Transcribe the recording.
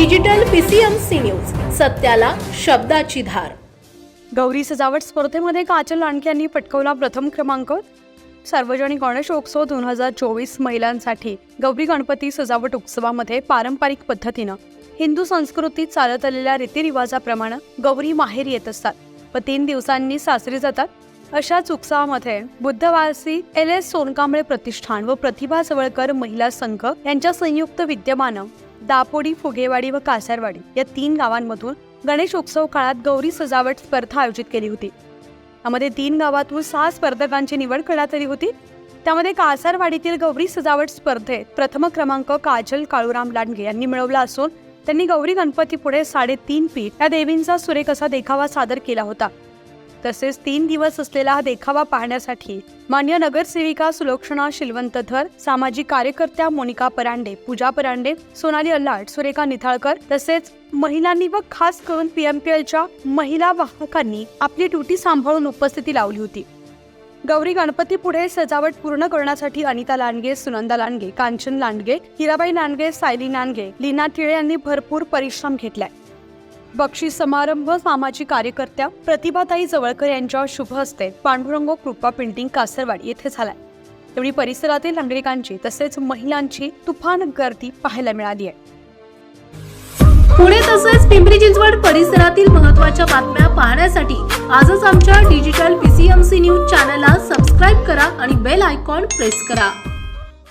Digital PCMC news सत्याला शब्दाची धार. गौरी सजावट स्पर्धेमध्ये काजल लांडके यांनी पटकवला प्रथम क्रमांक. सार्वजनिक गणेशोत्सव दोन हजार चोवीस महिलांसाठी गौरी गणपती सजावट उत्सवामध्ये पारंपरिक पद्धतीनं हिंदू संस्कृतीत चालत आलेल्या रीतिरिवाजाप्रमाणे गौरी माहेर येत असतात व तीन दिवसांनी सासरी जातात. अशाच उत्सवामध्ये बुद्धवासी एल एस सोनकांबळे प्रतिष्ठान व प्रतिभा जवळकर महिला संघ यांच्या संयुक्त विद्यमानं दापोडी फुगेवाडी व कासारवाडी या तीन गावांमधून गणेश उत्सव काळात गौरी सजावट स्पर्धा आयोजित केली होती. यामध्ये तीन गावातून सहा स्पर्धकांची निवड करण्यात आली होती. त्यामध्ये कासारवाडीतील गौरी सजावट स्पर्धेत प्रथम क्रमांक काजल काळूराम लांडगे यांनी मिळवला असून त्यांनी गौरी गणपती पुढे साडेतीन पीठ या देवींचा सुरेख असा देखावा सादर केला होता. तसेच तीन दिवस असलेला हा देखावा पाहण्यासाठी मान्य नगरसेविका सुलोक्षणा शिलवंतधर सामाजिक कार्यकर्त्या मोनिका परांडे पूजा परांडे सोनाली अल्लाट सुरेखा निथाळकर तसेच महिलांनी व खास करून पीएमपीएलच्या महिला वाहकांनी आपली ड्युटी सांभाळून उपस्थिती लावली होती. गौरी गणपती पुढे सजावट पूर्ण करण्यासाठी अनिता लांडगे सुनंदा लांडगे कांचन लांडगे हिराबाई लांडगे सायली लांडगे लीना टिळे यांनी भरपूर परिश्रम घेतलाय. बक्षीस समारंभ सामाजिक कार्यकर्त्या प्रतिभाताई जवळकर यांच्या शुभ हस्ते पांडुरंग कृपा पेंटिंग कासरवाडी येथे झालाय. तेवढी परिसरातील नागरिकांची तसेच महिलांची तुफान गर्दी पाहायला मिळाली आहे. पुणे तसेच पिंपरी चिंचवड परिसरातील महत्त्वाच्या बातम्या पाहण्यासाठी आजच आमच्या डिजिटल पीसीएमसी न्यूज चॅनलला सबस्क्राईब करा आणि बेल आयकॉन प्रेस करा.